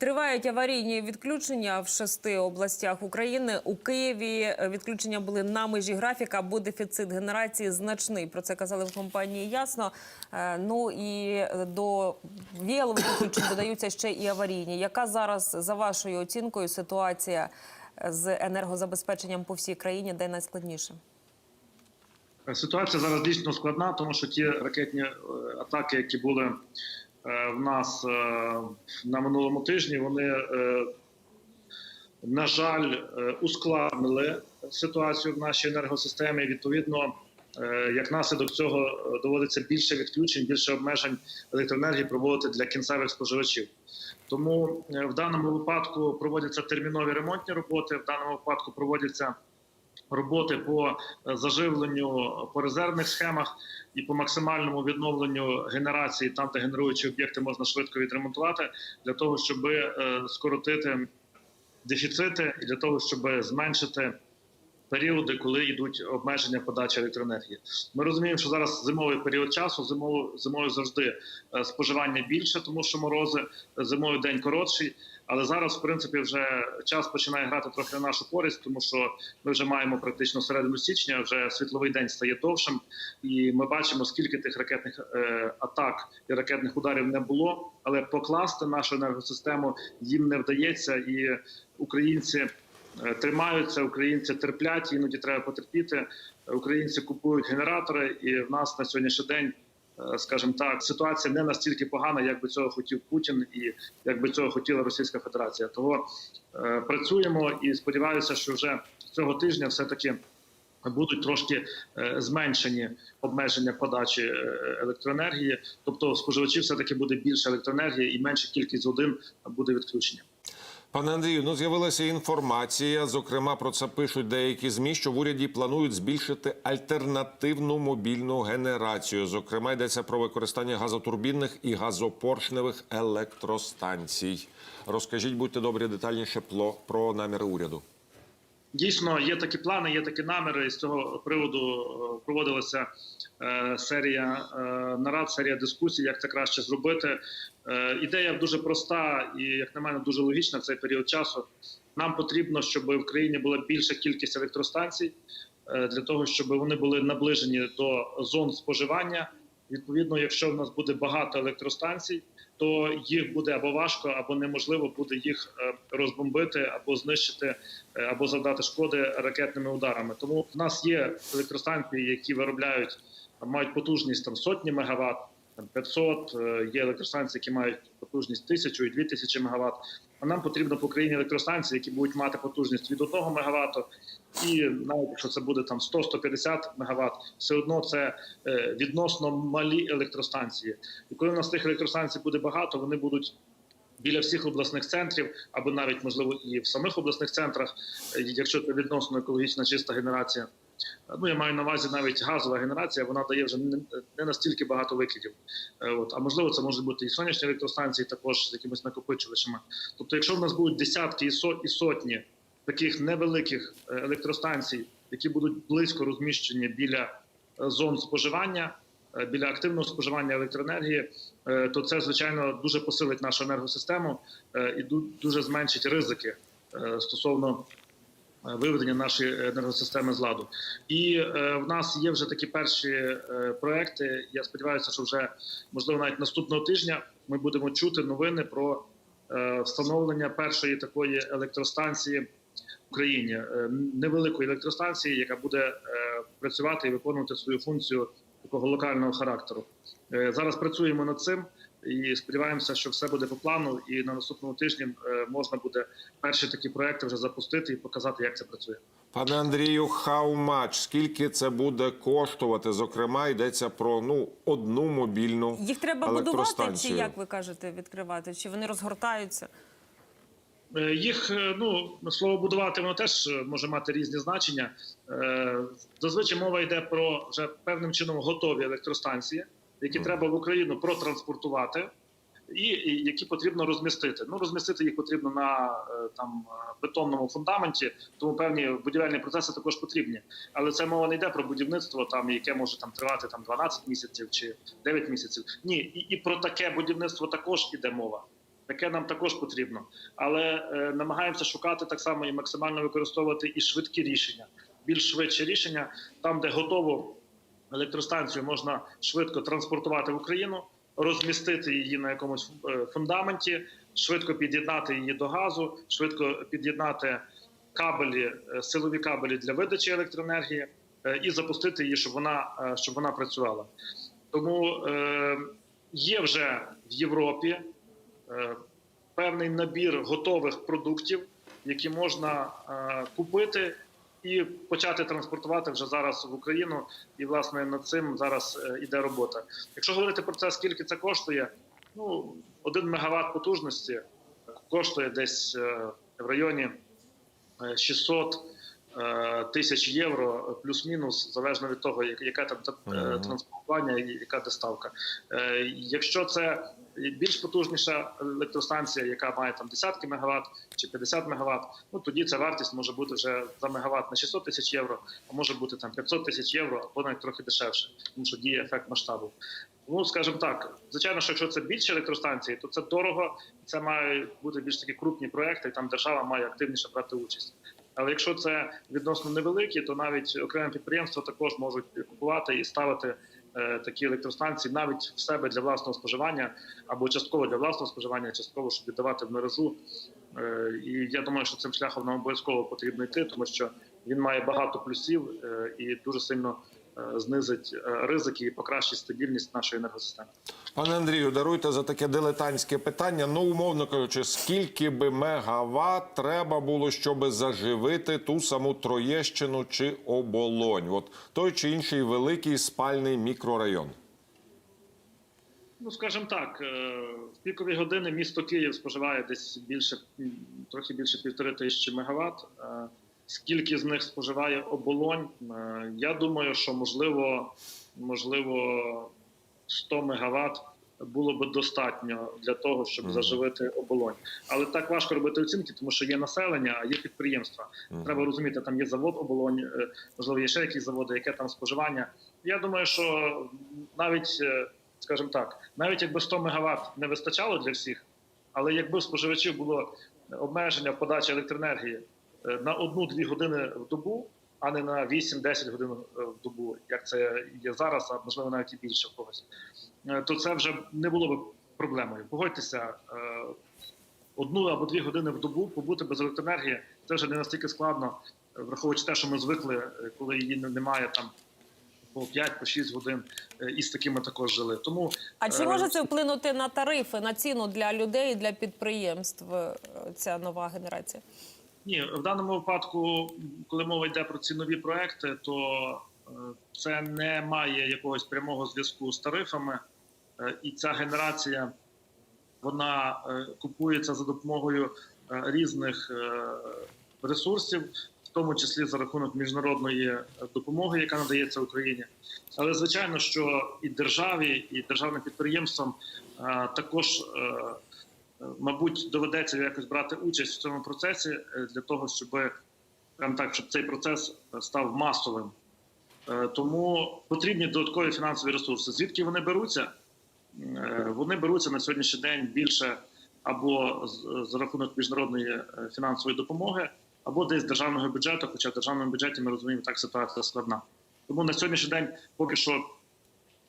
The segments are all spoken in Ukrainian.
Тривають аварійні відключення в шести областях України. У Києві е, відключення були на межі графіка, бо дефіцит генерації значний. Про це казали в компанії. Ясно. Е, Ну і е, до віялових відключень додаються ще і аварійні. Яка зараз за вашою оцінкою ситуація з енергозабезпеченням по всій країні, де найскладніше? Ситуація зараз дійсно складна, тому що ті ракетні атаки, які були в нас е, на минулому тижні, вони, е, на жаль, е, ускладнили ситуацію в нашій енергосистемі. Відповідно, е, як наслідок цього е, доводиться більше відключень, більше обмежень електроенергії проводити для кінцевих споживачів. Тому е, в даному випадку проводяться термінові ремонтні роботи. В даному випадку проводяться роботи по е, заживленню по резервних схемах і по максимальному відновленню генерації, там де генеруючі об'єкти можна швидко відремонтувати, для того, щоб е, скоротити дефіцити і для того, щоб зменшити. Періоди, коли йдуть обмеження подачі електроенергії, ми розуміємо, що зараз зимовий період часу, зимовою зимою завжди е, споживання більше, тому що морози зимою день коротший. Але зараз, в принципі, вже час починає грати трохи на нашу користь, тому що ми вже маємо практично середину січня, вже світловий день стає довшим, і ми бачимо, скільки тих ракетних е, атак і ракетних ударів не було. Але покласти нашу енергосистему їм не вдається, і українці е, тримаються, українці терплять, іноді треба потерпіти. Українці купують генератори, і в нас на сьогоднішній день скажімо так, ситуація не настільки погана, як би цього хотів Путін, і як би цього хотіла Російська Федерація. Того е, працюємо і сподіваюся, що вже цього тижня все таки будуть трошки е, зменшені обмеження подачі е, електроенергії. Тобто, споживачів все таки буде більше електроенергії і менша кількість годин буде відключення. Пане Андрію, ну з'явилася інформація. Зокрема, про це пишуть деякі змі, що в уряді планують збільшити альтернативну мобільну генерацію. Зокрема, йдеться про використання газотурбінних і газопоршневих електростанцій. Розкажіть, будьте добрі, детальніше про, наміри уряду. Дійсно, є такі плани, є такі наміри. І з цього приводу е, проводилася е, серія е, нарад, серія дискусій, як це краще зробити. Е, ідея дуже проста і, як на мене, дуже логічна в цей період часу. Нам потрібно, щоб в країні була більша кількість електростанцій е, для того, щоб вони були наближені до зон споживання. Відповідно, якщо в нас буде багато електростанцій, то їх буде або важко, або неможливо буде їх е, розбомбити, або знищити, або завдати шкоди ракетними ударами. Тому в нас є електростанції, які виробляють мають потужність там сотні мегаватт, 500, е, Є електростанції, які мають потужність тисячу і дві тисячі мегаватт. А нам потрібно по країні електростанції, які будуть мати потужність від 1 мегаватту, і навіть якщо це буде там 100-150 мегаватт, все одно це е, відносно малі електростанції. І коли в нас тих електростанцій буде багато, вони будуть. Біля всіх обласних центрів, або навіть можливо і в самих обласних центрах, е, якщо це відносно екологічна чиста генерація. Ну я маю на увазі навіть газова генерація, вона дає вже не, настільки багато викидів. Е, От а можливо, це можуть бути і сонячні електростанції, також з якимись накопичувачами. Тобто, якщо в нас будуть десятки і сот- і сотні таких невеликих е, електростанцій, які будуть близько розміщені біля е, зон споживання, біля активного споживання електроенергії, то це звичайно дуже посилить нашу енергосистему і дуже зменшить ризики стосовно виведення нашої енергосистеми з ладу. І е, в нас є вже такі перші е, проекти. Я сподіваюся, що вже можливо навіть наступного тижня ми будемо чути новини про е, встановлення першої такої електростанції. в Україні Е, невеликої електростанції, яка буде е, працювати і виконувати свою функцію такого локального характеру. Е, Зараз працюємо над цим і сподіваємося, що все буде по плану. І на наступному тижні е, можна буде перші такі проекти вже запустити і показати, як це працює. Пане Андрію, how much? Скільки це буде коштувати? Зокрема, йдеться про ну одну мобільну Їх треба будувати, чи як ви кажете, відкривати? Чи вони розгортаються? Е, Їх е, ну слово будувати воно теж може мати різні значення. Зазвичай мова йде про вже певним чином готові електростанції, які треба в Україну протранспортувати, і, і які потрібно розмістити. Ну розмістити їх потрібно на е, там бетонному фундаменті, тому певні будівельні процеси також потрібні. Але це мова не йде про будівництво, там яке може там тривати там 12 місяців чи 9 місяців. Ні, і, і про таке будівництво також іде мова. Таке нам також потрібно, але е, намагаємося шукати так само і максимально використовувати і швидкі рішення, більш швидші рішення, там, де готову електростанцію можна швидко транспортувати в Україну, розмістити її на якомусь е, фундаменті, швидко під'єднати її до газу, швидко під'єднати кабелі, е, силові кабелі для видачі електроенергії е, і запустити її, щоб вона щоб вона працювала. Тому є вже в Європі певний набір готових продуктів, які можна купити і почати транспортувати вже зараз в Україну. І власне над цим зараз е, іде робота. Якщо говорити про це, скільки це коштує, ну один мегаватт потужності коштує десь е, в районі е, 600 е, тисяч євро, плюс-мінус, залежно від того, яке там та- е, транспортування і яка доставка. Е, Якщо це більш потужніша електростанція, яка має там десятки мегаватт чи 50 мегаватт, ну тоді ця вартість може бути вже за мегаватт на 600 тисяч євро, а може бути там 500 тисяч євро або навіть трохи дешевше, тому що діє ефект масштабу. Ну, скажімо так, звичайно, що якщо це більше електростанції, то це дорого. Це мають бути більш такі крупні проекти, і там держава має активніше брати участь. Але якщо це відносно невеликі, то навіть окремі підприємства також можуть купувати і ставити такі електростанції навіть в себе для власного споживання або частково для власного споживання, частково щоб віддавати в мережу. Е, і я думаю, що цим шляхом нам обов'язково потрібно йти, тому що він має багато плюсів е, і дуже сильно е, знизить е, ризики і покращить стабільність нашої енергосистеми. Пане Андрію, даруйте за таке дилетантське питання. Ну, умовно кажучи, скільки би мегаватт треба було, щоб заживити ту саму Троєщину чи оболонь? От той чи інший великий спальний мікрорайон. Ну, скажімо так, е, в пікові години місто Київ споживає десь більше, трохи більше півтори тисячі мегаватт. Скільки з них споживає оболонь? Е, Я думаю, що можливо, можливо, 100 мегаватт було би достатньо для того, щоб Мгм. заживити оболонь. Але так важко робити оцінки, тому що є населення, а є підприємства. Мгм. Треба розуміти, там є завод оболонь, е, можливо, є ще якісь заводи, яке там споживання. Я думаю, що навіть, е, скажімо так, навіть якби 100 мегаватт не вистачало для всіх, але якби споживачів було обмеження в подачі електроенергії на одну-дві години в добу, а не на 8-10 годин е, в добу, як це є зараз, а можливо навіть і більше в когось, е, то це вже не було б проблемою. Погодьтеся, е, одну або дві години в добу побути без електроенергії це вже не настільки складно, е, враховуючи те, що ми звикли, е, коли її немає там по 5 по 6 годин, е, і з такими також жили. Тому А чи Е, може це вплинути на тарифи, на ціну для людей для підприємств? е, Ця нова генерація? Ні, в даному випадку, коли мова йде про цінові проекти, то е, це не має якогось прямого зв'язку з тарифами, Е, і ця генерація вона е, купується за допомогою різних ресурсів, в тому числі за рахунок міжнародної допомоги, яка надається Україні. Але звичайно, що і державі, і державним підприємствам також. Мабуть, доведеться якось брати участь в цьому процесі е, для того, щоб прям так, щоб цей процес став масовим. Е, Тому потрібні додаткові фінансові ресурси. Звідки вони беруться? Е, Вони беруться на сьогоднішній день більше або за рахунок міжнародної фінансової допомоги, або десь державного бюджету. Хоча в державному бюджеті ми розуміємо, так ситуація складна. Тому на сьогоднішній день поки що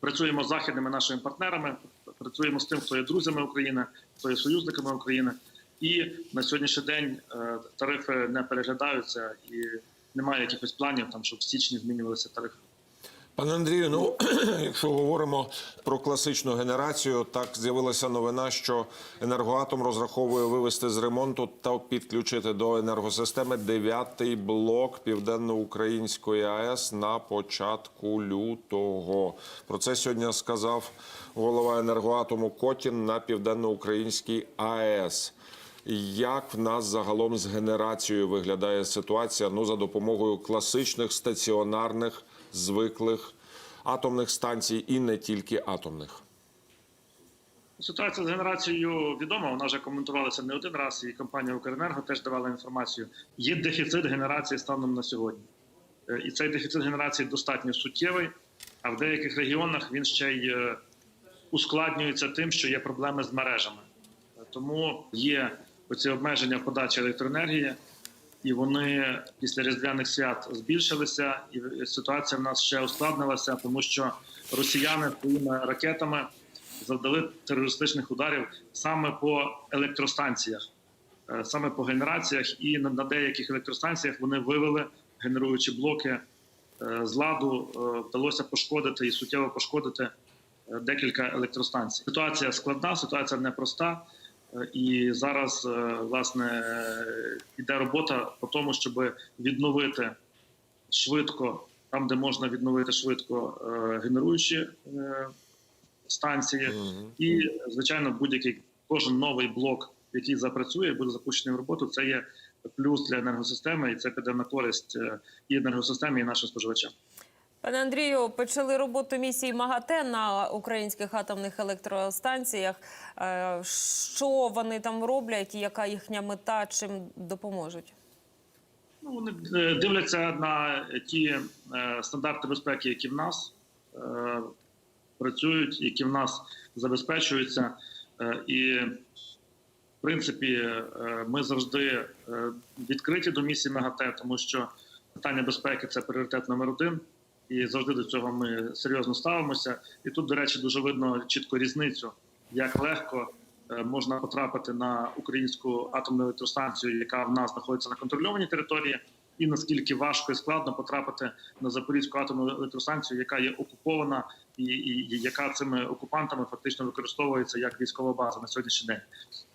працюємо з західними нашими партнерами, працюємо з тим, хто є друзями України, хто є союзниками України. І на сьогоднішній день е, тарифи не переглядаються і немає якихось планів, там щоб в січні змінювалися тарифи. Пане Андрію, ну якщо говоримо про класичну генерацію, так з'явилася новина, що енергоатом розраховує вивести з ремонту та підключити до енергосистеми дев'ятий блок південноукраїнської АЕС на початку лютого. Про це сьогодні сказав голова енергоатому Котін на південноукраїнській АЕС. Як в нас загалом з генерацією виглядає ситуація? Ну за допомогою класичних стаціонарних звиклих атомних станцій і не тільки атомних. Ситуація з генерацією відома. Вона вже коментувалася не один раз, і компанія Укренерго теж давала інформацію. Є дефіцит генерації станом на сьогодні, Е, і цей дефіцит генерації достатньо суттєвий. А в деяких регіонах він ще й е, ускладнюється тим, що є проблеми з мережами. Тому є оці обмеження в подачі електроенергії, і вони після різдвяних свят збільшилися, і ситуація в нас ще ускладнилася, тому що росіяни своїми ракетами завдали терористичних ударів саме по електростанціях, е, саме по генераціях, і на, деяких електростанціях вони вивели генеруючі блоки е, з ладу. Е, Вдалося пошкодити і суттєво пошкодити декілька електростанцій. Ситуація складна, ситуація непроста. І зараз е, власне іде робота по тому, щоб відновити швидко там, де можна відновити швидко е, генеруючі е, станції, і звичайно, будь-який кожен новий блок, який запрацює, буде запущений в роботу. Це є плюс для енергосистеми, і це піде на користь і енергосистемі, і нашим споживачам. Пане Андрію, почали роботу місії МАГАТЕ на українських атомних електростанціях. Е, Що вони там роблять і яка їхня мета, чим допоможуть? Ну, вони е, дивляться на ті е, стандарти безпеки, які в нас працюють, які в нас забезпечуються. І, в принципі, ми завжди відкриті до місії МАГАТЕ, тому що питання безпеки це пріоритет номер один. І завжди до цього ми серйозно ставимося. І тут, до речі, дуже видно чітко різницю, як легко е, можна потрапити на українську атомну електростанцію, яка в нас знаходиться на контрольованій території, і наскільки важко і складно потрапити на Запорізьку атомну електростанцію, яка є окупована, і, і, і яка цими окупантами фактично використовується як військова база на сьогоднішній день.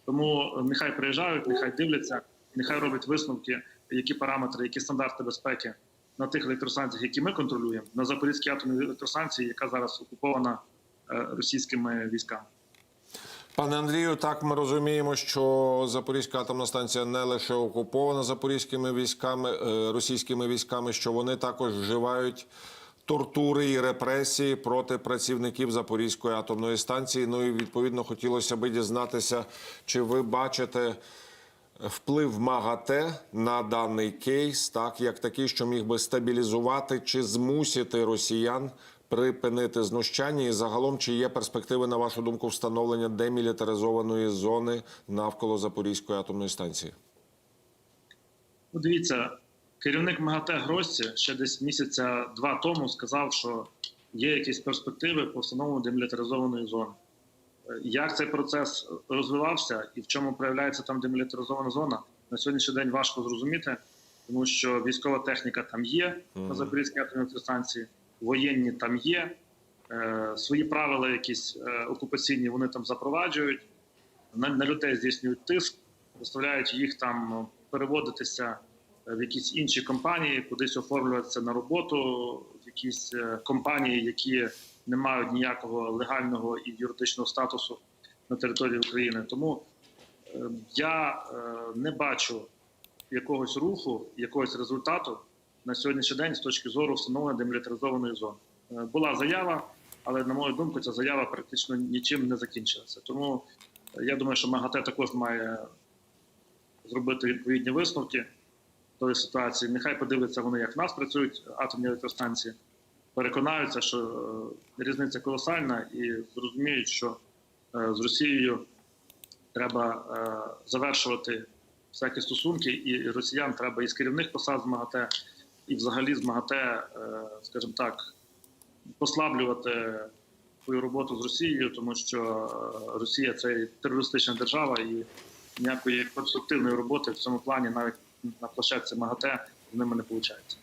Тому е, нехай приїжджають, нехай дивляться, нехай роблять висновки, які параметри, які стандарти безпеки на тих електростанціях, які ми контролюємо, на Запорізькій атомній електростанції, яка зараз окупована е, російськими військами. Пане Андрію, так ми розуміємо, що Запорізька атомна станція не лише окупована запорізькими військами, е, російськими військами, що вони також вживають тортури і репресії проти працівників Запорізької атомної станції. Ну і відповідно хотілося би дізнатися, чи ви бачите вплив МАГАТЕ на даний кейс, так як такий, що міг би стабілізувати чи змусити росіян припинити знущання, і загалом чи є перспективи, на вашу думку, встановлення демілітаризованої зони навколо Запорізької атомної станції? Ну, дивіться, керівник МАГАТЕ Гросці ще десь місяця два тому сказав, що є якісь перспективи по встановленню демілітаризованої зони. Е, Як цей процес розвивався і в чому проявляється там демілітаризована зона, на сьогоднішній день важко зрозуміти, тому що військова техніка там є на Запорізькій атомній електростанції, воєнні там є, е, свої правила, якісь е, окупаційні, вони там запроваджують, на, на людей здійснюють тиск, заставляють їх там переводитися в якісь інші компанії, кудись оформлюватися на роботу, в якісь е, компанії, які не мають ніякого легального і юридичного статусу на території України. Тому е, я е, не бачу якогось руху, якогось результату на сьогоднішній день з точки зору встановлення демілітаризованої зони. Е, Була заява, але на мою думку, ця заява практично нічим не закінчилася. Тому я думаю, що МАГАТЕ також має зробити відповідні висновки тої ситуації. Нехай подивляться вони, як в нас працюють атомні електростанції, переконаються, що е, різниця колосальна, і зрозуміють, що е, з Росією треба е, завершувати всякі стосунки, і росіян треба із керівних посад з МАГАТЕ, і взагалі з МАГАТЕ, скажімо так, послаблювати свою роботу з Росією, тому що Росія це терористична держава і ніякої конструктивної роботи в цьому плані навіть на площадці МАГАТЕ з ними не виходить.